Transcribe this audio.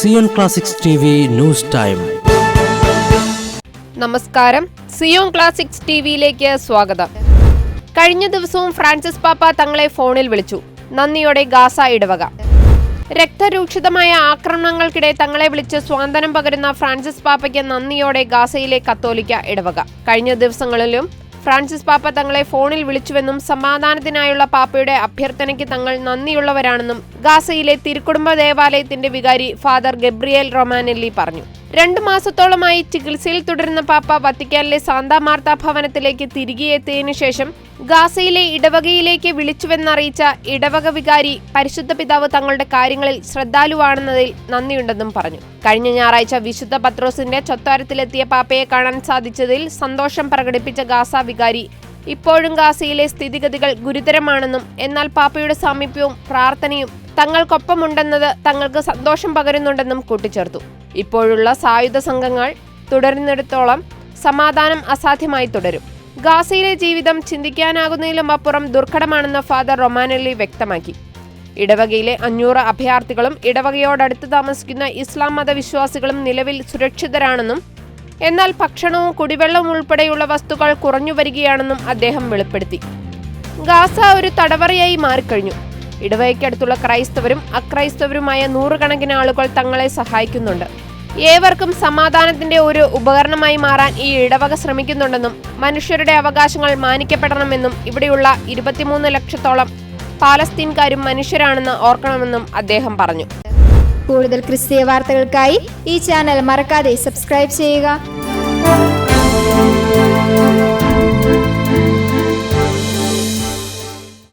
Zion classics news time നമസ്കാരം. Zion classics ടിവിയിലേക്ക് സ്വാഗതം. കഴിഞ്ഞ ദിവസവും ഫ്രാൻസിസ് പാപ്പ തങ്ങളെ ഫോണിൽ വിളിച്ചു. നന്ദിയോടെ ഗാസ ഇടവക. രക്തരൂക്ഷിതമായ ആക്രമണങ്ങൾക്കിടെ തങ്ങളെ വിളിച്ച് സ്വാതന്ത്ര്യം പകരുന്ന ഫ്രാൻസിസ് പാപ്പയ്ക്ക് നന്ദിയോടെ ഗാസയിലെ കത്തോലിക്ക ഇടവക. കഴിഞ്ഞ ദിവസങ്ങളിലും ഫ്രാൻസിസ് പാപ്പ തങ്ങളെ ഫോണിൽ വിളിച്ചുവെന്നും സമാധാനത്തിനായുള്ള പാപ്പയുടെ അഭ്യർത്ഥനയ്ക്ക് തങ്ങൾ നന്ദിയുള്ളവരാണെന്നും ഗാസയിലെ തിരുക്കുടുംബ ദേവാലയത്തിന്റെ വികാരി ഫാദർ ഗബ്രിയേൽ റൊമാനെല്ലി പറഞ്ഞു. രണ്ടു മാസത്തോളമായി ചികിത്സയിൽ തുടരുന്ന പാപ്പ വത്തിക്കാനിലെ സാന്താ മാർത്ത ഭവനത്തിലേക്ക് തിരികെ എത്തിയതിനു ശേഷം ഗാസയിലെ ഇടവകയിലേക്ക് വിളിച്ചുവെന്നറിയിച്ച ഇടവക വികാരി പരിശുദ്ധ പിതാവ് തങ്ങളുടെ കാര്യങ്ങളിൽ ശ്രദ്ധാലുവാണെന്നതിൽ നന്ദിയുണ്ടെന്നും പറഞ്ഞു. കഴിഞ്ഞ ഞായറാഴ്ച വിശുദ്ധ പത്രോസിന്റെ ചൊത്താരത്തിലെത്തിയ പാപ്പയെ കാണാൻ സാധിച്ചതിൽ സന്തോഷം പ്രകടിപ്പിച്ച ഗാസ വികാരി ഇപ്പോഴും ഗാസയിലെ സ്ഥിതിഗതികൾ ഗുരുതരമാണെന്നും എന്നാൽ പാപ്പയുടെ സാമീപ്യവും പ്രാർത്ഥനയും തങ്ങൾക്കൊപ്പമുണ്ടെന്നത് തങ്ങൾക്ക് സന്തോഷം പകരുന്നുണ്ടെന്നും കൂട്ടിച്ചേർത്തു. ഇപ്പോഴുള്ള സായുധ സംഘങ്ങൾ തുടരുന്നിടത്തോളം സമാധാനം അസാധ്യമായി തുടരും. ഗാസയിലെ ജീവിതം ചിന്തിക്കാനാകുന്നതിലും അപ്പുറം ദുർഘടമാണെന്ന് ഫാദർ റൊമാനല്ലി വ്യക്തമാക്കി. ഇടവകയിലെ അഞ്ഞൂറ് അഭയാർത്ഥികളും ഇടവകയോടടുത്ത് താമസിക്കുന്ന ഇസ്ലാം മതവിശ്വാസികളും നിലവിൽ സുരക്ഷിതരാണെന്നും എന്നാൽ ഭക്ഷണവും കുടിവെള്ളവും ഉൾപ്പെടെയുള്ള വസ്തുക്കൾ കുറഞ്ഞു വരികയാണെന്നും അദ്ദേഹം വെളിപ്പെടുത്തി. ഗാസ ഒരു തടവറയായി മാറിക്കഴിഞ്ഞു. ഇടവകയ്ക്കടുത്തുള്ള ക്രൈസ്തവരും അക്രൈസ്തവരുമായ നൂറുകണക്കിന് ആളുകൾ തങ്ങളെ സഹായിക്കുന്നുണ്ട്. ഏവർക്കും സമാധാനത്തിന്റെ ഒരു ഉപകരണമായി മാറാൻ ഈ ഇടവക ശ്രമിക്കുന്നുണ്ടെന്നും മനുഷ്യരുടെ അവകാശങ്ങൾ മാനിക്കപ്പെടണമെന്നും ഇവിടെയുള്ള ഇരുപത്തിമൂന്ന് ലക്ഷത്തോളം പാലസ്തീൻകാരും മനുഷ്യരാണെന്ന് ഓർക്കണമെന്നും അദ്ദേഹം പറഞ്ഞു. കൂടുതൽ ക്രിസ്തീയ വാർത്തകൾക്കായി ഈ ചാനൽ മറക്കാതെ സബ്സ്ക്രൈബ് ചെയ്യുക.